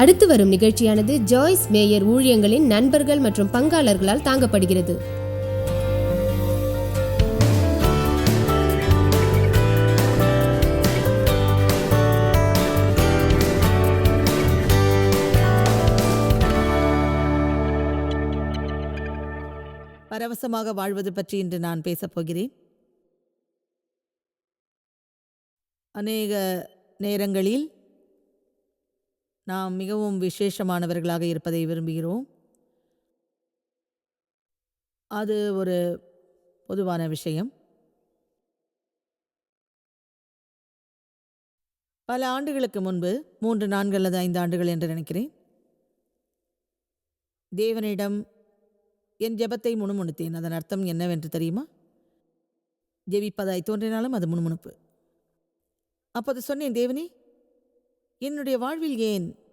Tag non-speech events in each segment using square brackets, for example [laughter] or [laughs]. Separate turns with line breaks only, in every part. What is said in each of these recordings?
அடுத்து வரும் நிகழ்ச்சியானது ஜாய்ஸ் மேயர் ஊழியங்களின் நண்பர்கள் மற்றும் பங்காளர்களால் தாங்கப்படுகிறது.
பரவசமாக வாழ்வது பற்றி இன்று நான் பேசப் போகிறேன். அநேக நேரங்களில் நாம் மிகவும் விசேஷமானவர்களாக இருப்பதை விரும்புகிறோம். அது ஒரு பொதுவான விஷயம். பல ஆண்டுகளுக்கு முன்பு மூன்று நான்கு அல்லது ஐந்து ஆண்டுகள் என்று நினைக்கிறேன். தேவனிடம் என் ஜெபத்தை முணுமுணுத்தேன். அதன் அர்த்தம் என்னவென்று தெரியுமா? ஜெபிப்பதாய் தோன்றினாலும் அது முணுமுணுப்பு. அப்போது சொன்னேன் தேவனே என்னுடைய வாழ்வில் ஏன்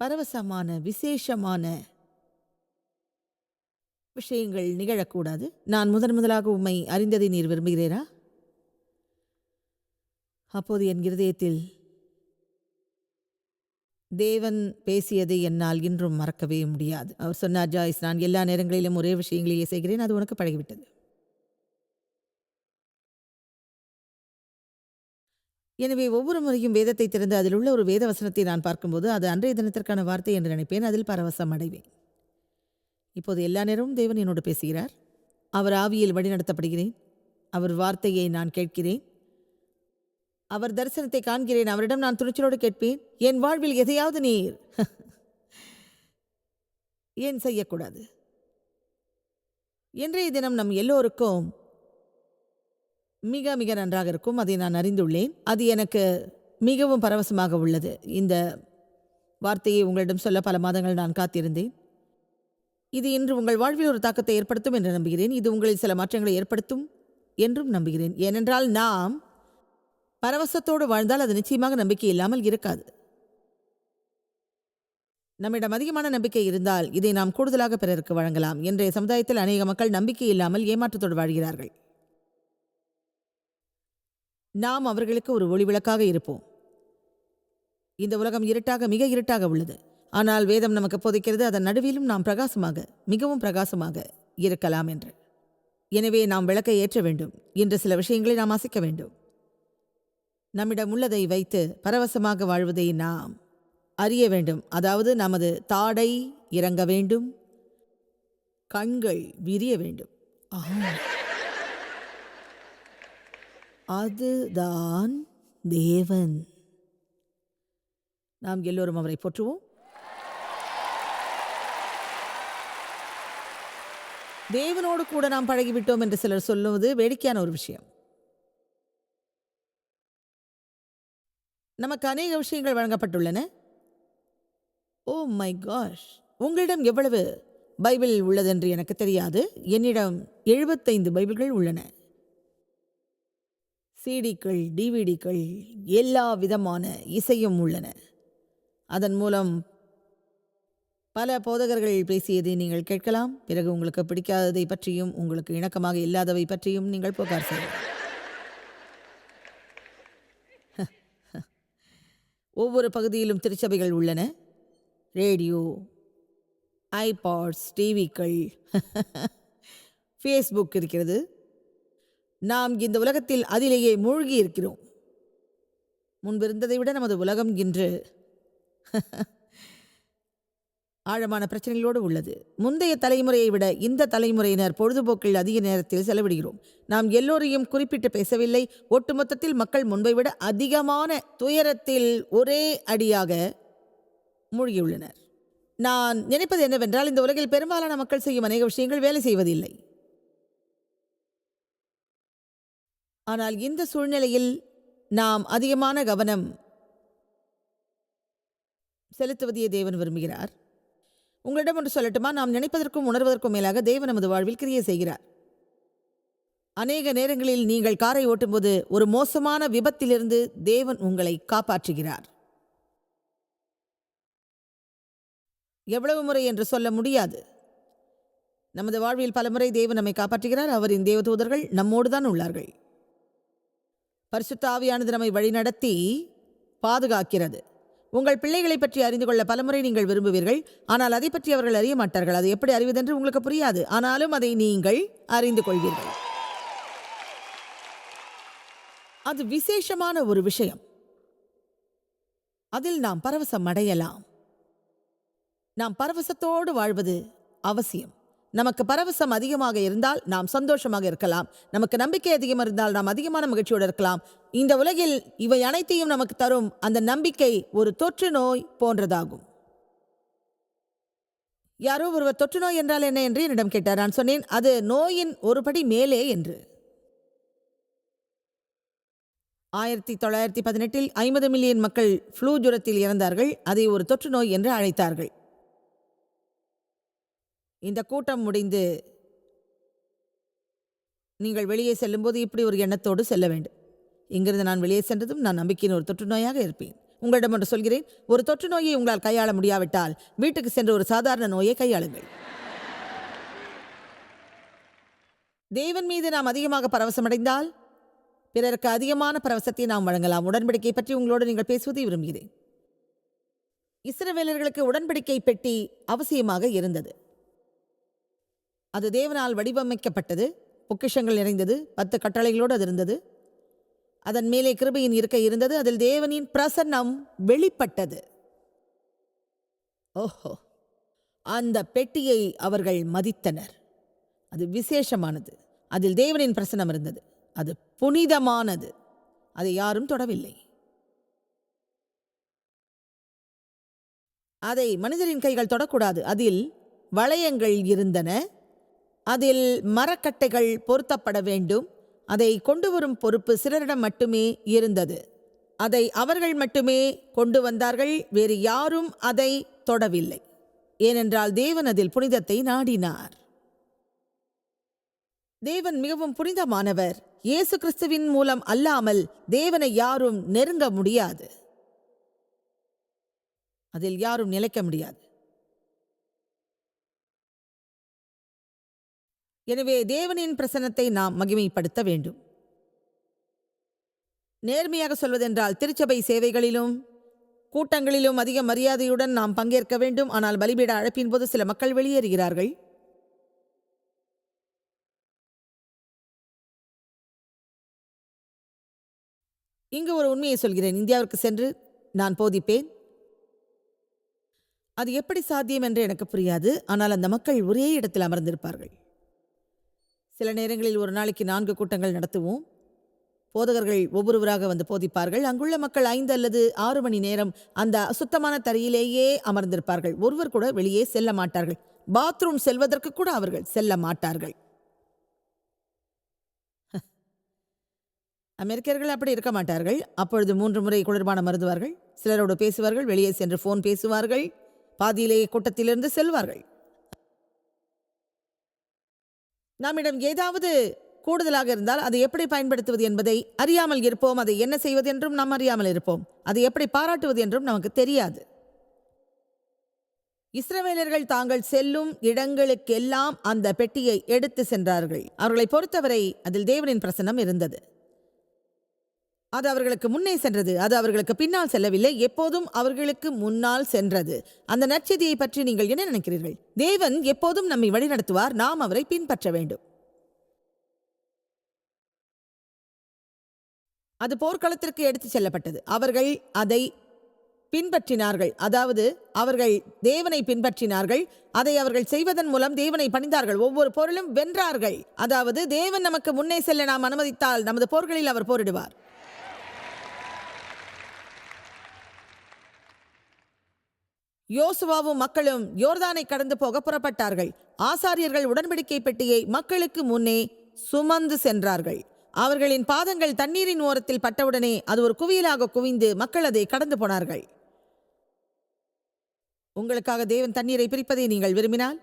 பரவசமான விசேஷமான விஷயங்கள் நிகழக்கூடாது. நான் முதன் முதலாக உம்மை அறிந்ததை நீர் விரும்புகிறீரா? அப்போது என் இருதயத்தில் தேவன் பேசியதை என்னால் இன்றும் மறக்கவே முடியாது. அவர் சொன்னார் ஜாய்ஸ் நான் எல்லா நேரங்களிலும் ஒரே விஷயங்களையே செய்கிறேன். அது உனக்கு பழகிவிட்டது. எனவே ஒவ்வொரு முறையும் வேதத்தை திறந்து அதில் உள்ள ஒரு வேத வசனத்தை நான் பார்க்கும்போது அது அன்றைய தினத்திற்கான வார்த்தை என்று நினைப்பேன். அதில் பரவசம் அடைவேன். இப்போது எல்லா நேரமும் தேவன் என்னோடு பேசுகிறார். அவர் ஆவியில் வழிநடத்தப்படுகிறேன். அவர் வார்த்தையை நான் கேட்கிறேன். அவர் தரிசனத்தை காண்கிறேன். அவரிடம் நான் துணிச்சலோடு கேட்பேன். என் வாழ்வில் எதையாவது நீர். ஏன் செய்யக்கூடாது? இன்றைய தினம் நம் எல்லோருக்கும் மிக மிக நன்றாக இருக்கும். அதை நான் அறிந்துள்ளேன். அது எனக்கு மிகவும் பரவசமாக உள்ளது. இந்த வார்த்தையை உங்களிடம் சொல்ல பல மாதங்கள் நான் காத்திருந்தேன். இது இன்று உங்கள் வாழ்வில் ஒரு தாக்கத்தை ஏற்படுத்தும் என்று நம்புகிறேன். இது உங்களில் சில மாற்றங்களை ஏற்படுத்தும் என்றும் நம்புகிறேன். ஏனென்றால் நாம் பரவசத்தோடு வாழ்ந்தால் அது நிச்சயமாக நம்பிக்கை இல்லாமல் இருக்காது. நம்மிடம் அதிகமான நம்பிக்கை இருந்தால் இதை நாம் கூடுதலாக பிறருக்கு வழங்கலாம். இன்றைய சமுதாயத்தில் அநேக மக்கள் நம்பிக்கை இல்லாமல் ஏமாற்றத்தோடு வாழ்கிறார்கள். நாம் அவர்களுக்கு ஒரு ஒளிவிளக்காக இருப்போம். இந்த உலகம் இருட்டாக மிக இருட்டாக உள்ளது. ஆனால் வேதம் நமக்கு போதிக்கிறது அதன் நடுவிலும் நாம் பிரகாசமாக மிகவும் பிரகாசமாக இருக்கலாம் என்று. எனவே நாம் விளக்கை ஏற்ற வேண்டும். என்று சில விஷயங்களை நாம் அசைக்க வேண்டும். நம்மிடம் உள்ளதை வைத்து பரவசமாக வாழ்வதை நாம் அறிய வேண்டும். அதாவது நமது தாடை இறங்க வேண்டும். கண்கள் விரிய வேண்டும். ஆம். அதுதான் தேவன். நாம் எல்லோரும் அவரை போற்றுவோம். தேவனோடு கூட நாம் பழகிவிட்டோம் என்று சிலர் சொல்லுவது வேடிக்கையான ஒரு விஷயம். நமக்கு அநேக விஷயங்கள் வழங்கப்பட்டுள்ளன. Oh my gosh! உங்களிடம் எவ்வளவு பைபிள் உள்ளதென்று எனக்கு தெரியாது. என்னிடம் எழுபத்தைந்து பைபிள்கள் உள்ளன. சிடிக்கள் டிவிடிக்கள் எல்லா விதமான இசையும் உள்ளன. அதன் மூலம் பல போதகர்கள் பேசியதை நீங்கள் கேட்கலாம். பிறகு உங்களுக்கு பிடிக்காததை பற்றியும் உங்களுக்கு இணக்கமாக இல்லாதவை பற்றியும் நீங்கள் புகார் செய்யலாம். [laughs] ஒவ்வொரு பகுதியிலும் திருச்சபைகள் உள்ளன. ரேடியோ ஐபாட்ஸ் டிவிக்கள் ஃபேஸ்புக் [laughs] இருக்கிறது. நாம் இந்த உலகத்தில் அதிலேயே மூழ்கி இருக்கிறோம். முன்பிருந்ததை விட நமது உலகம் இன்று [laughs] ஆழமான பிரச்சனைகளோடு உள்ளது. முந்தைய தலைமுறையை விட இந்த தலைமுறையினர் பொழுதுபோக்கில் அதிக நேரத்தில் செலவிடுகிறோம். நாம் எல்லோரையும் குறிப்பிட்டு பேசவில்லை. ஒட்டுமொத்தத்தில் மக்கள் முன்பை விட அதிகமான துயரத்தில் ஒரே அடியாக மூழ்கியுள்ளனர். நான் நினைப்பது என்னவென்றால் இந்த உலகில் பெரும்பாலான மக்கள் செய்யும் அநேக விஷயங்கள் வேலை செய்வதில்லை. ஆனால் இந்த சூழ்நிலையில் நாம் அதிகமான கவனம் செலுத்துவதையே தேவன் விரும்புகிறார். உங்களிடம் ஒன்று சொல்லட்டுமா? நாம் நினைப்பதற்கும் உணர்வதற்கும் மேலாக தேவன் நமது வாழ்வில் கிரியை செய்கிறார். அநேக நேரங்களில் நீங்கள் காரை ஓட்டும்போது ஒரு மோசமான விபத்திலிருந்து தேவன் உங்களை காப்பாற்றுகிறார். எவ்வளவு முறை என்று சொல்ல முடியாது. நமது வாழ்வில் பலமுறை தேவன் நம்மை காப்பாற்றுகிறார். அவரின் தேவதூதர்கள் நம்மோடு தான் உள்ளார்கள். பரிசுத்த ஆவியானது நம்மை வழிநடத்தி பாதுகாக்கிறது. உங்கள் பிள்ளைகளை பற்றி அறிந்து கொள்ள பலமுறை நீங்கள் விரும்புவீர்கள். ஆனால் அதை பற்றி அவர்கள் அறிய மாட்டார்கள். அது எப்படி அறிவதென்று உங்களுக்கு புரியாது. ஆனாலும் அதை நீங்கள் அறிந்து கொள்வீர்கள். அது விசேஷமான ஒரு விஷயம். அதில் நாம் பரவசம் அடையலாம். நாம் பரவசத்தோடு வாழ்வது அவசியம். நமக்கு பரவசம் அதிகமாக இருந்தால் நாம் சந்தோஷமாக இருக்கலாம். நமக்கு நம்பிக்கை அதிகமாக இருந்தால் நாம் அதிகமான மகிழ்ச்சியோடு இருக்கலாம். இந்த உலகில் இவை அனைத்தையும் நமக்கு தரும் அந்த நம்பிக்கை ஒரு தொற்று நோய் போன்றதாகும். யாரோ ஒருவர் தொற்று நோய் என்றால் என்ன என்று என்னிடம் கேட்டார். நான் சொன்னேன் அது நோயின் ஒரு படி மேலே என்று. ஆயிரத்தி தொள்ளாயிரத்தி பதினெட்டில் ஐம்பது மில்லியன் மக்கள் ஃப்ளூ ஜுரத்தில் இறந்தார்கள். அதை ஒரு தொற்று நோய் என்று அழைத்தார்கள். இந்த கூட்டம் முடிந்து நீங்கள் வெளியே செல்லும்போது இப்படி ஒரு எண்ணத்தோடு செல்ல வேண்டும். இங்கிருந்து நான் வெளியே சென்றதும் நான் நம்பிக்கையின் ஒரு தொற்று நோயாக இருப்பேன். உங்களிடம் ஒன்று சொல்கிறேன். ஒரு தொற்று நோயை உங்களால் கையாள முடியாவிட்டால் வீட்டுக்கு சென்று ஒரு சாதாரண நோயை கையாளுங்கள். தேவன் மீது நாம் அதிகமாக பரவசமடைந்தால் பிறருக்கு அதிகமான பரவசத்தை நாம் வழங்கலாம். உடன்படிக்கை பற்றி உங்களோடு நீங்கள் பேசுவதை விரும்புகிறேன். இஸ்ரவேலர்களுக்கு உடன்படிக்கை பெட்டி அவசியமாக இருந்தது. அது தேவனால் வடிவமைக்கப்பட்டது பொக்கிஷங்கள் நிறைந்தது பத்து கட்டளைகளோடு அது இருந்தது. அதன் மேலே கிருபையின் இருக்கை இருந்தது அதில் தேவனின் பிரசன்னம் வெளிப்பட்டது. ஓஹோ அந்த பெட்டியை அவர்கள் மதித்தனர். அது விசேஷமானது அதில் தேவனின் பிரசன்னம் இருந்தது. அது புனிதமானது அதை யாரும் தொடவில்லை. அதை மனிதரின் கைகள் தொடக்கூடாது அதில் வளையங்கள் இருந்தன. அதில் மரக்கட்டைகள் பொருத்தப்பட வேண்டும். அதை கொண்டு வரும் பொறுப்பு சிலரிடம் மட்டுமே இருந்தது. அதை அவர்கள் மட்டுமே கொண்டு வந்தார்கள். வேறு யாரும் அதை தொடவில்லை. ஏனென்றால் தேவன் அதில் புனிதத்தை நாடினார். தேவன் மிகவும் புனிதமானவர். இயேசு கிறிஸ்துவின் மூலம் அல்லாமல் தேவனை யாரும் நெருங்க முடியாது. அதில் யாரும் நிலைக்க முடியாது. எனவே தேவனின் பிரசன்னத்தை நாம் மகிமைப்படுத்த வேண்டும். நேர்மையாக சொல்வதென்றால் திருச்சபை சேவைகளிலும் கூட்டங்களிலும் அதிக மரியாதையுடன் நாம் பங்கேற்க வேண்டும். ஆனால் பலிபீட அழைப்பின் போது சில மக்கள் வெளியேறுகிறார்கள். இங்கு ஒரு உண்மையை சொல்கிறேன். இந்தியாவிற்கு சென்று நான் போதிப்பேன். அது எப்படி சாத்தியம் என்று எனக்கு புரியாது. ஆனால் அந்த மக்கள் ஒரே இடத்தில் அமர்ந்திருப்பார்கள். சில நேரங்களில் ஒரு நாளைக்கு நான்கு கூட்டங்கள் நடத்துவோம். போதகர்கள் ஒவ்வொருவராக வந்து போதிப்பார்கள். அங்குள்ள மக்கள் ஐந்து அல்லது ஆறு மணி நேரம் அந்த அசுத்தமான தரையிலேயே அமர்ந்திருப்பார்கள். ஒருவர் கூட வெளியே செல்ல மாட்டார்கள். பாத்ரூம் செல்வதற்கு கூட அவர்கள் செல்ல மாட்டார்கள். [laughs] அமெரிக்கர்கள் அப்படி இருக்க மாட்டார்கள். அப்பொழுது மூன்று முறை குளிர்பானம் மருந்துவார்கள் சிலரோடு பேசுவார்கள். வெளியே சென்று ஃபோன் பேசுவார்கள். பாதியிலேயே கூட்டத்திலிருந்து செல்வார்கள். நம்மிடம் ஏதாவது கூடுதலாக இருந்தால் அதை எப்படி பயன்படுத்துவது என்பதை அறியாமல் இருப்போம். அதை என்ன செய்வது என்றும் நாம் அறியாமல் இருப்போம். அதை எப்படி பாராட்டுவது என்றும் நமக்கு தெரியாது. இஸ்ரவேலர்கள் தாங்கள் செல்லும் இடங்களுக்கெல்லாம் அந்த பெட்டியை எடுத்து சென்றார்கள். அவர்களை பொறுத்தவரை அதில் தேவனின் பிரசன்னம் இருந்தது. அது அவர்களுக்கு முன்னே சென்றது. அது அவர்களுக்கு பின்னால் செல்லவில்லை. எப்போதும் அவர்களுக்கு முன்னால் சென்றது. அந்த நற்செய்தியை பற்றி நீங்கள் என்ன நினைக்கிறீர்கள்? தேவன் எப்போதும் நம்மை வழிநடத்துவார். நாம் அவரை பின்பற்ற வேண்டும். அது போர்க்களத்திற்கு எடுத்துச் செல்லப்பட்டது. அவர்கள் அதை பின்பற்றினார்கள். அதாவது அவர்கள் தேவனை பின்பற்றினார்கள். அதை அவர்கள் செய்வதன் மூலம் தேவனை பணிந்தார்கள். ஒவ்வொரு போரிலும் வென்றார்கள். அதாவது தேவன் நமக்கு முன்னே செல்ல நாம் அனுமதித்தால் நமது போர்களில் அவர் போரிடுவார். யோசுவாவும் மக்களும் யோர்தானை கடந்து போக புறப்பட்டார்கள். ஆசாரியர்கள் உடன்படிக்கை பெட்டியை மக்களுக்கு முன்னே சுமந்து சென்றார்கள். அவர்களின் பாதங்கள் தண்ணீரின் ஓரத்தில் பட்டவுடனே அது ஒரு குவியலாக குவிந்து மக்கள் அதை கடந்து போனார்கள். உங்களுக்காக தேவன் தண்ணீரை பிரிப்பதை நீங்கள் விரும்பினால்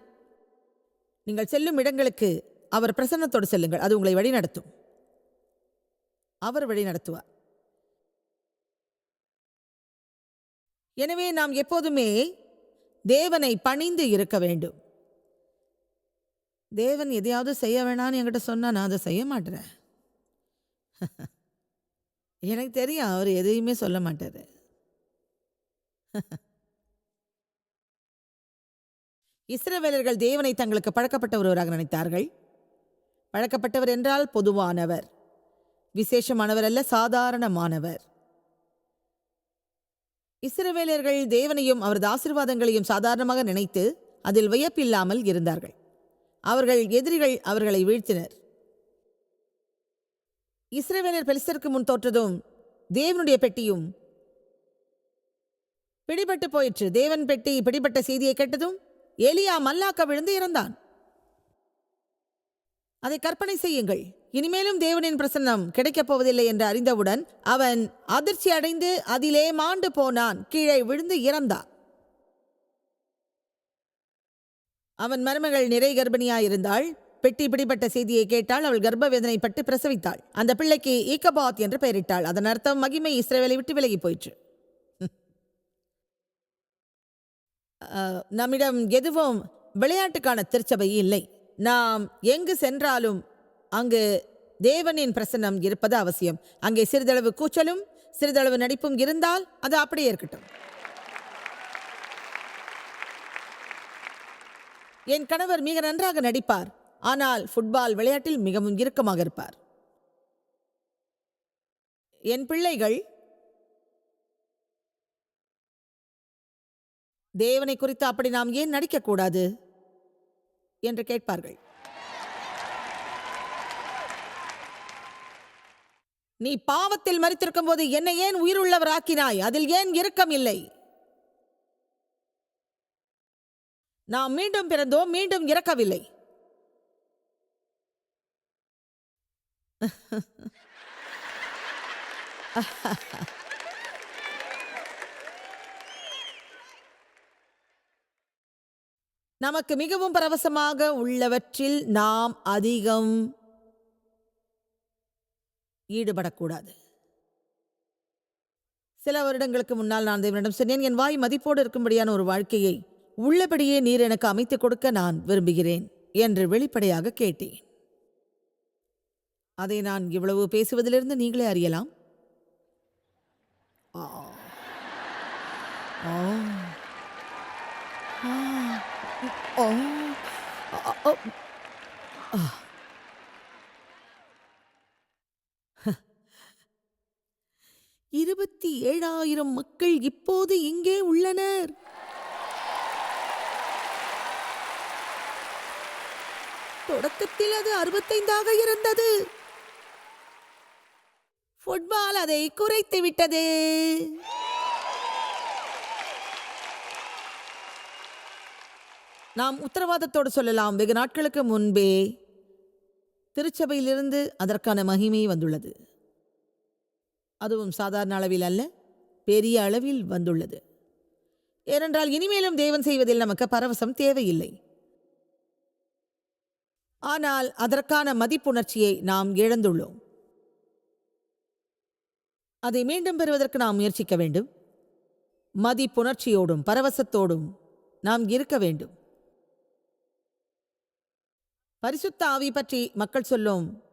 நீங்கள் செல்லும் இடங்களுக்கு அவர் பிரசன்னத்தோடு செல்லுங்கள். அது உங்களை வழிநடத்தும். அவர் வழிநடத்துவார். எனவே நாம் எப்போதுமே தேவனை பணிந்து இருக்க வேண்டும். தேவன் எதையாவது செய்ய வேணாம்னு என்கிட்ட சொன்னா நான் அதை செய்ய மாட்டேறேன். [laughs] எனக்கு தெரியும் அவர் எதையுமே சொல்ல மாட்டார். [laughs] இஸ்ரவேலர்கள் தேவனை தங்களுக்கு பழக்கப்பட்ட நினைத்தார்கள். பழக்கப்பட்டவர் என்றால் பொதுவானவர். விசேஷமானவர் அல்ல சாதாரணமானவர். இஸ்ரவேலர்கள் தேவனையும் அவரது ஆசீர்வாதங்களையும் சாதாரணமாக நினைத்து அதில் வியப்பில்லாமல் இருந்தார்கள். அவர்கள் எதிரிகள் அவர்களை வீழ்த்தினர். இஸ்ரவேலர் பெலிஸ்தருக்கு முன் தோற்றதும் தேவனுடைய பெட்டியும் பிடிபட்டு போயிற்று. தேவன் பெட்டி பிடிபட்ட செய்தியை கேட்டதும் எலியா மல்லாக்க விழுந்து இறந்தான். அதை கற்பனை செய்யுங்கள். இனிமேலும் தேவனின் பிரசன்னம் கிடைக்கப் போவதில்லை என்று அறிந்தவுடன் அவன் அதிர்ச்சி அடைந்து அதிலே மாண்டு போனான் கீழே விழுந்து இறந்தான். அவன் மருமகள் நிறை கர்ப்பிணியாயிருந்தாள். பெட்டி பிடிபட்ட செய்தியை கேட்டால் அவள் கர்ப்ப வேதனைப்பட்டு பிரசவித்தாள். அந்த பிள்ளைக்கு ஈக்கபாத் என்று பெயரிட்டாள். அதன் அர்த்தம் மகிமை இஸ்ரேவேலை விட்டு விலகி போயிற்று. நம்மிடம் எதுவும் விளையாட்டுக்கான திருச்சபை இல்லை. நாம் எங்கு சென்றாலும் அங்கு தேவனின் பிரசன்னம் இருப்பது அவசியம். அங்கே சிறிதளவு கூச்சலும் சிறிதளவு நடிப்பும் இருந்தால் அது அப்படியே இருக்கட்டும். என் கணவர் மிக நன்றாக நடிப்பார். ஆனால் ஃபுட்பால் விளையாட்டில் மிகவும் இறுக்கமாக இருப்பார். என் பிள்ளைகள் தேவனை குறித்து அப்படி நாம் ஏன் நடிக்கக்கூடாது? என்று கேட்பார்கள். நீ பாவத்தில் மறித்திருக்கும் போது என்னை ஏன் உயிருள்ளவராக்கினாய்? அதில் ஏன் இரக்கம் இல்லை நாம் மீண்டும் பிறந்தோம் மீண்டும் இறக்கவில்லை நமக்கு மிகவும் பரவசமாக உள்ளவற்றில் நாம் அதிகம் ஈடுபடக்கூடாது சில வருடங்களுக்கு முன்னால் நான் தேவனிடம் சொன்னேன் என் வாய் மதிப்போடு இருக்கும்படியான ஒரு வாழ்க்கையை உள்ளபடியே நீர் எனக்கு அமைத்துக் கொடுக்க நான் விரும்புகிறேன் என்று வெளிப்படையாக கேட்டேன் அதை நான் இவ்வளவு பேசுவதிலிருந்து நீங்களே அறியலாம் ஆ. ஆ. ஆ. ஆ. இருபத்தி ஏழாயிரம் மக்கள் இப்போது இங்கே உள்ளனர்? தொடக்கத்தில் அது அறுபத்தைந்தாக இருந்தது. ஃபுட்பால் அதை குறைத்து விட்டது. நாம் உத்தரவாதத்தோடு சொல்லலாம். வெகு நாட்களுக்கு முன்பே திருச்சபையிலிருந்து அதற்கான மகிமை வந்துள்ளது. அதுவும் சாதாரண அளவில் அல்ல பெரிய அளவில் வந்துள்ளது. ஏனென்றால் இனிமேலும் தேவன் செய்வதில் நமக்கு பரவசம் தேவையில்லை. ஆனால் அதற்கான மதிப்புணர்ச்சியை நாம் இழந்துள்ளோம். அதை மீண்டும் பெறுவதற்கு நாம் முயற்சிக்க வேண்டும். மதிப்புணர்ச்சியோடும் பரவசத்தோடும் நாம் இருக்க வேண்டும். பரிசுத்த ஆவி பற்றி மக்கள் சொல்லும்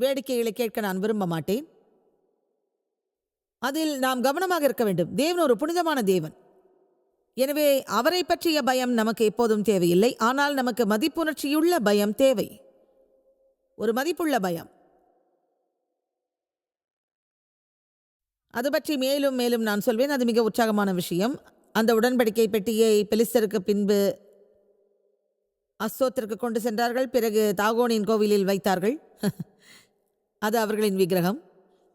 வேடிக்கைகளை கேட்க நான் விரும்ப மாட்டேன். அதில் நாம் கவனமாக இருக்க வேண்டும். தேவன் ஒரு புனிதமான தேவன். எனவே அவரை பற்றிய பயம் நமக்கு எப்போதும் தேவையில்லை. ஆனால் நமக்கு மதிப்புணர்ச்சியுள்ள பயம் தேவை. ஒரு மதிப்புள்ள பயம். அது பற்றி மேலும் மேலும் நான் சொல்வேன். அது மிக உற்சாகமான விஷயம். அந்த உடன்படிக்கை பெட்டியை பெலிஸ்தருக்கு பின்பு அஸ்தோத்திற்கு கொண்டு சென்றார்கள். பிறகு தாகோனின் கோவிலில் வைத்தார்கள். [laughs] அது அவர்களின் விக்கிரகம்.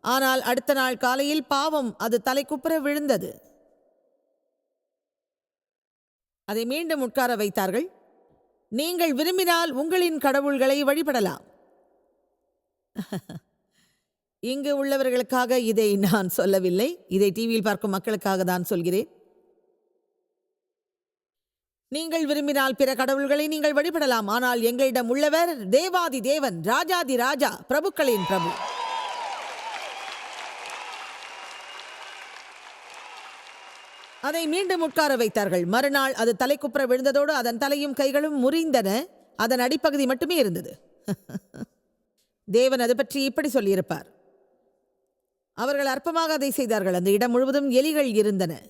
ஆனால் அடுத்த நாள் காலையில் பாவம் அது தலைக்குப்புற விழுந்தது. அதை மீண்டும் உட்கார வைத்தார்கள். நீங்கள் விரும்பினால் உங்களின் கடவுள்களை வழிபடலாம். இங்கு உள்ளவர்களுக்காக இதை நான் சொல்லவில்லை. இதை டிவியில் பார்க்கும் மக்களுக்காக தான் சொல்கிறேன். நீங்கள் விரும்பினால் பிற கடவுள்களை நீங்கள் வழிபடலாம். ஆனால் எங்களிடம் உள்ளவர் தேவாதி தேவன் ராஜாதி ராஜா பிரபுக்களின் பிரபு. அதை மீண்டும் உட்கார வைத்தார்கள். மறுநாள் அது தலைக்குப்புற விழுந்ததோடு அதன் தலையும் கைகளும் முறிந்தன. அதன் அடிப்பகுதி மட்டுமே இருந்தது. [laughs] தேவன் அது பற்றி இப்படி சொல்லியிருப்பார். அவர்கள் அற்பமாக அதை செய்தார்கள். அந்த இடம் முழுவதும் எலிகள் இருந்தன.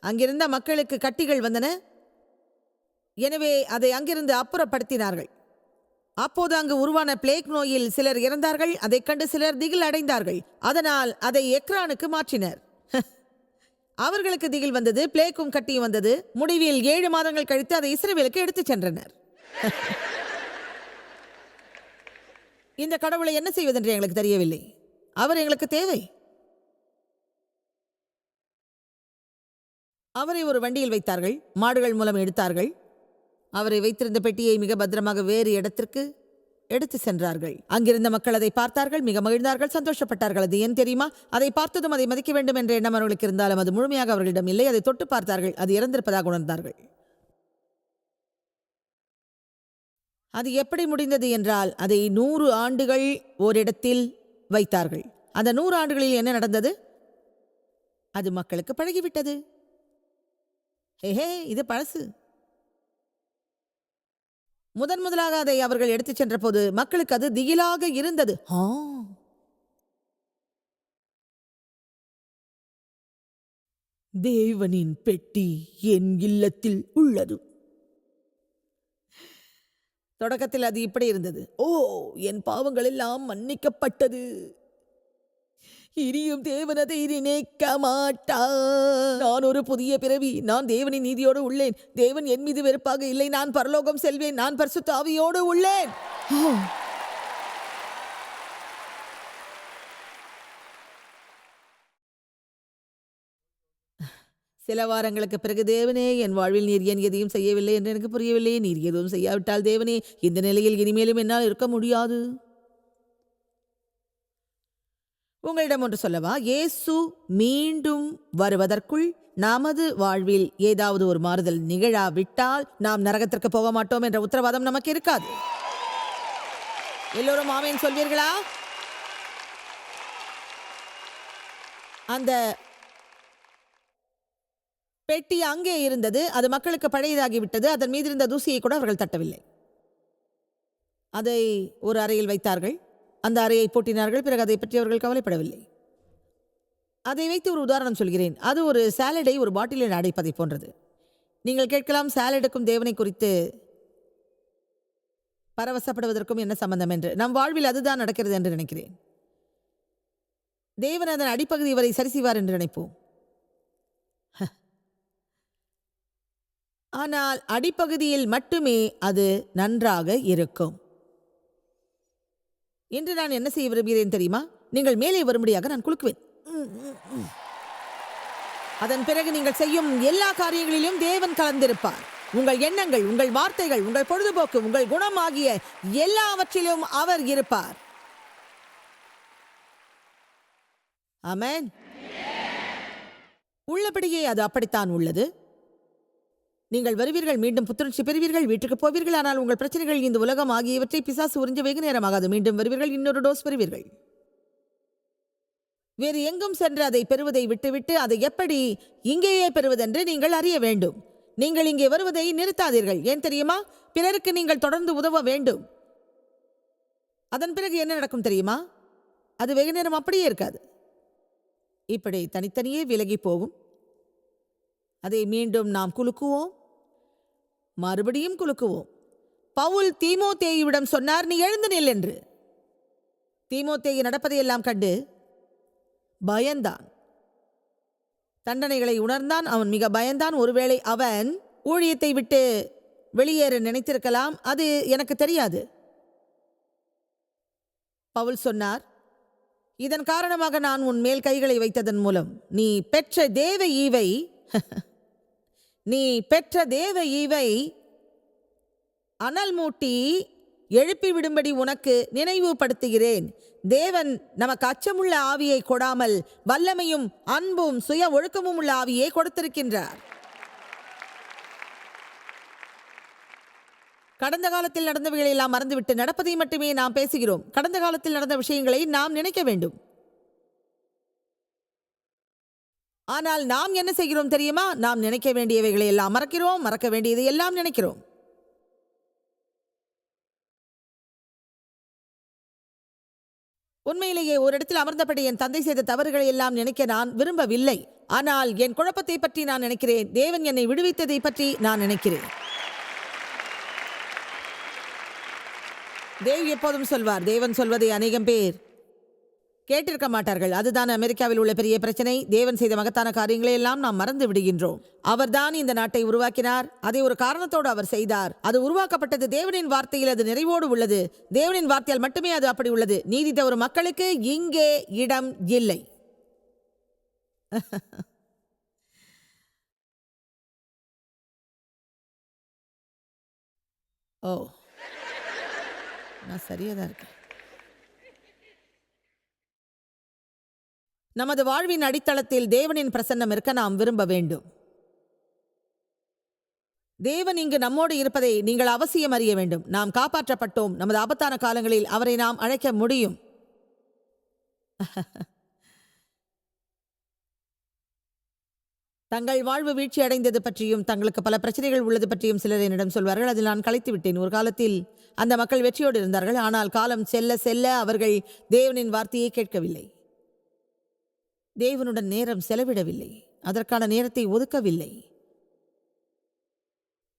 அங்கிருந்த மக்களுக்கு கட்டிகள் வந்தன. எனவே அதை அங்கிருந்து அப்புறப்படுத்தினார்கள். அப்போது அங்கு உருவான பிளேக் நோயில் சிலர் இறந்தார்கள் அதைக் கண்டு சிலர் திகில் அடைந்தார்கள். அதனால் அதை எக்ரானுக்கு மாற்றினர். [laughs] அவர்களுக்கு திகில் வந்தது பிளேக்கும் கட்டியும் வந்தது. முடிவில் ஏழு மாதங்கள் கழித்து அதை இஸ்ரேலுக்கு எடுத்துச் சென்றனர். [laughs] இந்த கடவுளை என்ன செய்வதென்று எங்களுக்கு தெரியவில்லை. அவர் எங்களுக்கு தேவை. அவரை ஒரு வண்டியில் வைத்தார்கள் மாடுகள் மூலம் எடுத்தார்கள். அவரை வைத்திருந்த பெட்டியை மிக பத்திரமாக வேறு இடத்திற்கு எடுத்து சென்றார்கள். அங்கிருந்த மக்கள் அதை பார்த்தார்கள். மிக மகிழ்ந்தார்கள். சந்தோஷப்பட்டார்கள். அது ஏன் தெரியுமா? அதை பார்த்ததும் அதை மதிக்க வேண்டும் என்ற எண்ணம் அவர்களுக்கு இருந்தாலும் அது முழுமையாக அவர்களிடம் இல்லை. அதை தொட்டு பார்த்தார்கள். அது இறந்திருப்பதாக உணர்ந்தார்கள். அது எப்படி முடிந்தது என்றால் அதை நூறு ஆண்டுகள் ஓரிடத்தில் வைத்தார்கள். அந்த நூறு ஆண்டுகளில் என்ன நடந்தது? அது மக்களுக்கு பழகிவிட்டது. ஏஹே இது பழசு. முதன் முதலாக அதை அவர்கள் எடுத்துச் சென்றபோது மக்களுக்கு அது திகிலாக இருந்தது. ஆ. தேவனின் பெட்டி என் இல்லத்தில் உள்ளது. தொடக்கத்தில் அது இப்படி இருந்தது. ஓ என் பாவங்கள் எல்லாம் மன்னிக்கப்பட்டது. இனியும் தேவன் அதை நினைக்க மாட்டார் நான் ஒரு புதிய பிறவி. நான் தேவனின் நீதியோடு உள்ளேன். தேவன் என் மீது வெறுப்பாக இல்லை. நான் பரலோகம் செல்வேன். நான் பரிசுத்த ஆவியோடு உள்ளேன். சில வாரங்களுக்கு பிறகு தேவனே என் வாழ்வில் நீர் ஏன் எதையும் செய்யவில்லை என்று எனக்கு புரியவில்லை. நீர் எதுவும் செய்யாவிட்டால் தேவனே இந்த நிலையில் இனிமேலும் என்னால் இருக்க முடியாது. உங்களிடம் ஒன்று சொல்லவா? இயேசு மீண்டும் வருவதற்குள் நமது வாழ்வில் ஏதாவது ஒரு மாறுதல் நிகழாவிட்டால் நாம் நரகத்திற்கு போக மாட்டோம் என்ற உத்தரவாதம் நமக்கு இருக்காது. எல்லோரும் ஆமேன் சொல்வீர்களா? அந்த பெட்டி அங்கே இருந்தது. அது மக்களுக்கு பழையதாகிவிட்டது. அதன் மீது இருந்த தூசியை கூட அவர்கள் தட்டவில்லை. அதை ஒரு அறையில் வைத்தார்கள். அந்த அறையை பூட்டினார்கள் பிறகு அதை பற்றி அவர்கள் கவலைப்படவில்லை. அதை வைத்து ஒரு உதாரணம் சொல்கிறேன். அது ஒரு சாலடை ஒரு பாட்டிலில் அடைப்பதை போன்றது நீங்கள் கேட்கலாம் சாலடுக்கும் தேவனை குறித்து பரவசப்படுவதற்கும் என்ன சம்பந்தம் என்று. நம் வாழ்வில் அதுதான் நடக்கிறது என்று நினைக்கிறேன். தேவன் அதன் அடிப்பகுதி வரை சரி செய்வார் என்று நினைப்போம். ஆனால் அடிப்பகுதியில் மட்டுமே அது நன்றாக இருக்கும். இன்று நான் என்ன செய்ய விரும்புகிறேன் தெரியுமா? நீங்கள் மேலே வரும்படியாக நான் குலுக்குவேன். ம், ம், அதன் பிறகு நீங்கள் செய்யும் எல்லா காரியங்களிலும் தேவன் கலந்திருப்பார். உங்கள் எண்ணங்கள் உங்கள் வார்த்தைகள் உங்கள் பொழுதுபோக்கு உங்கள் குணம் ஆகிய எல்லாவற்றிலும் அவர் இருப்பார். அமேன் உள்ளபடியே அது அப்படித்தான் உள்ளது. நீங்கள் வருவீர்கள் மீண்டும் புத்துணர்ச்சி பெறுவீர்கள் வீட்டுக்கு போவீர்கள் ஆனால் உங்கள் பிரச்சனைகள் இந்த உலகம் ஆகியவற்றை பிசாசு உறிஞ்ச வெகு நேரமாகாது. மீண்டும் வருவீர்கள் இன்னொரு டோஸ் பெறுவீர்கள். வேறு எங்கும் சென்று அதை பெறுவதை விட்டுவிட்டு அதை எப்படி இங்கேயே பெறுவதென்று நீங்கள் அறிய வேண்டும். நீங்கள் இங்கே வருவதை நிறுத்தாதீர்கள். ஏன் தெரியுமா? பிறருக்கு நீங்கள் தொடர்ந்து உதவ வேண்டும். அதன் பிறகு என்ன நடக்கும் தெரியுமா? அது வெகு நேரம் அப்படியே இருக்காது. இப்படி தனித்தனியே விலகி போகும். அதை மீண்டும் நாம் குலுக்குவோம். மறுபடியும் குலுக்குவோம். பவுல் தீமோத்தேயுவிடம் சொன்னார் நீ எழுந்து நில் என்று. தீமோத்தேயு நடப்பதையெல்லாம் கண்டு பயந்தான். தண்டனைகளை உணர்ந்தான். அவன் மிக பயந்தான். ஒருவேளை அவன் ஊழியத்தை விட்டு வெளியேற நினைத்திருக்கலாம். அது எனக்கு தெரியாது. பவுல் சொன்னார் இதன் காரணமாக நான் உன் மேல் கைகளை வைத்ததன் மூலம் நீ பெற்ற தேவ ஈவை நீ பெற்ற தேவ ஈவை அனல் மூட்டி எழுப்பி விடும்படி உனக்கு நினைவுபடுத்துகிறேன். தேவன் நமக்கு அச்சமுள்ள ஆவியை கொடாமல் வல்லமையும் அன்பும் சுய ஒழுக்கமும் உள்ள ஆவியை கொடுத்திருக்கின்றார். கடந்த காலத்தில் நடந்தவைகளை எல்லாம் மறந்துவிட்டு நடப்பதை மட்டுமே நாம் பேசுகிறோம். கடந்த காலத்தில் நடந்த விஷயங்களை நாம் நினைக்க வேண்டும். ஆனால் நாம் என்ன செய்கிறோம் தெரியுமா? நாம் நினைக்க வேண்டியவைகளை எல்லாம் மறக்கிறோம் மறக்க வேண்டியதை எல்லாம் நினைக்கிறோம். உண்மையிலேயே ஒரு இடத்தில் அமர்ந்தபடி என் தந்தை செய்த தவறுகளை எல்லாம் நினைக்க நான் விரும்பவில்லை. ஆனால் என் குழப்பத்தை பற்றி நான் நினைக்கிறேன். தேவன் என்னை விடுவித்ததை பற்றி நான் நினைக்கிறேன். தேவ் எப்போதும் சொல்வார் தேவன் சொல்வதை அநேகம் பேர் கேட்டிருக்க மாட்டார்கள். அதுதான் அமெரிக்காவில் உள்ள பெரிய பிரச்சனை. தேவன் செய்த மகத்தான காரியங்களை எல்லாம் நாம் மறந்து விடுகின்றோம். அவர்தான் இந்த நாட்டை உருவாக்கினார். அதை ஒரு காரணத்தோடு அவர் செய்தார். அது உருவாக்கப்பட்டது தேவனின் வார்த்தையில் அது நிறைவோடு உள்ளது. தேவனின் வார்த்தையால் மட்டுமே அது அப்படி உள்ளது. நீதி தவறு மக்களுக்கு இங்கே இடம் இல்லை. [laughs] ஓ. நான் சரியாக தான் இருக்கேன். நமது வாழ்வின் அடித்தளத்தில் தேவனின் பிரசன்னம் இருக்க நாம் விரும்ப வேண்டும். தேவன் இங்கு நம்மோடு இருப்பதை நீங்கள் அவசியம் அறிய வேண்டும். நாம் காப்பாற்றப்பட்டோம். நமது ஆபத்தான காலங்களில் அவரை நாம் அழைக்க முடியும். தங்கள் வாழ்வு வீழ்ச்சி அடைந்தது பற்றியும் தங்களுக்கு பல பிரச்சனைகள் உள்ளது பற்றியும் சிலர் என்னிடம் சொல்வார்கள். அதில் நான் கலைத்து விட்டேன். ஒரு காலத்தில் அந்த மக்கள் வெற்றியோடு இருந்தார்கள். ஆனால் காலம் செல்ல செல்ல அவர்கள் தேவனின் வார்த்தையை கேட்கவில்லை. தேவனுடன் நேரம் செலவிடவில்லை. அதற்கான நேரத்தை ஒதுக்கவில்லை.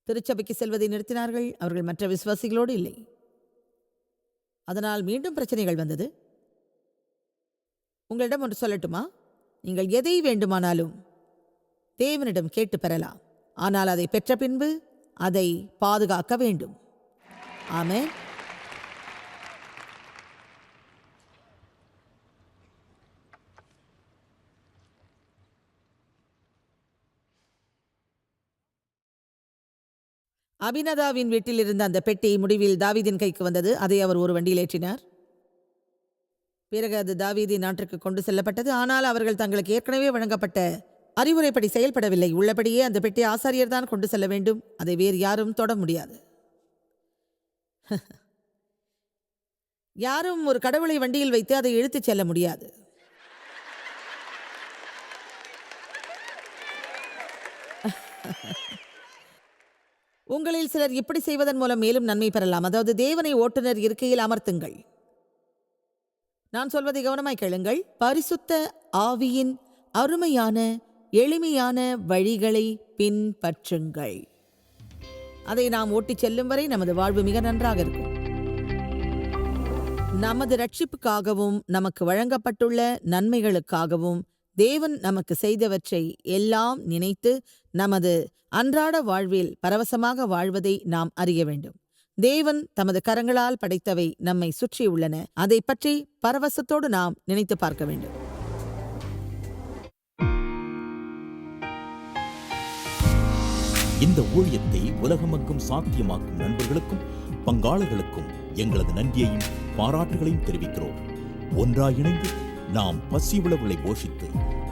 திருச்சபைக்கு செல்வதை நிறுத்தினார்கள். அவர்கள் மற்ற விசுவாசிகளோடு இல்லை. அதனால் மீண்டும் பிரச்சனைகள் வந்தது. உங்களிடம் ஒன்று சொல்லட்டுமா? நீங்கள் எதை வேண்டுமானாலும் தேவனிடம் கேட்டு பெறலாம். ஆனால் அதை பெற்ற பின்பு அதை பாதுகாக்க வேண்டும். ஆமே அபினதாவின் வீட்டில் இருந்த அந்த பெட்டி முடிவில் தாவீதின் கைக்கு வந்தது. அதை அவர் ஒரு வண்டியில் ஏற்றினார். பிறகு அது தாவீதி நாட்டிற்கு கொண்டு செல்லப்பட்டது. ஆனால் அவர்கள் தங்களுக்கு ஏற்கனவே வழங்கப்பட்ட அறிவுரைப்படி செயல்படவில்லை. உள்ளபடியே அந்த பெட்டி ஆசாரியர் தான் கொண்டு செல்ல வேண்டும். அதை வேறு யாரும் தொட முடியாது. [laughs] யாரும் ஒரு கடவுளை வண்டியில் வைத்து அதை இழுத்துச் செல்ல முடியாது. [laughs] உங்களில் சிலர் இப்படி செய்வதன் மூலம் மேலும் நன்மை பெறலாம். அதாவது தேவனை ஓட்டுநர் இருக்கையில் அமர்த்துங்கள். நான் சொல்வதை கவனமாய் கேளுங்கள். பரிசுத்த ஆவியின் அருமையான எளிமையான வழிகளை பின்பற்றுங்கள். அதை நாம் ஓட்டிச் செல்லும் வரை நமது வாழ்வு மிக நன்றாக இருக்கும். நமது ரட்சிப்புக்காகவும் நமக்கு வழங்கப்பட்டுள்ள நன்மைகளுக்காகவும் தேவன் நமக்கு செய்தவற்றை எல்லாம் நினைத்து நமது அன்றாட வாழ்வில் பரவசமாக வாழ்வதை நாம் அறிய வேண்டும். தேவன் தமது கரங்களால் படைத்தவை நம்மை சுற்றியுள்ளன அதை பற்றி பரவசத்தோடு நாம் நினைத்து பார்க்க வேண்டும்.
இந்த ஊழியத்தை உலகமெங்கும் சாத்தியமாக்கும் நண்பர்களுக்கும் பங்காளர்களுக்கும் எங்களது நன்றியையும் பாராட்டுகளையும் தெரிவிக்கிறோம். ஒன்றாய் இணைந்து நாம் பசி உழவுகளை போஷித்து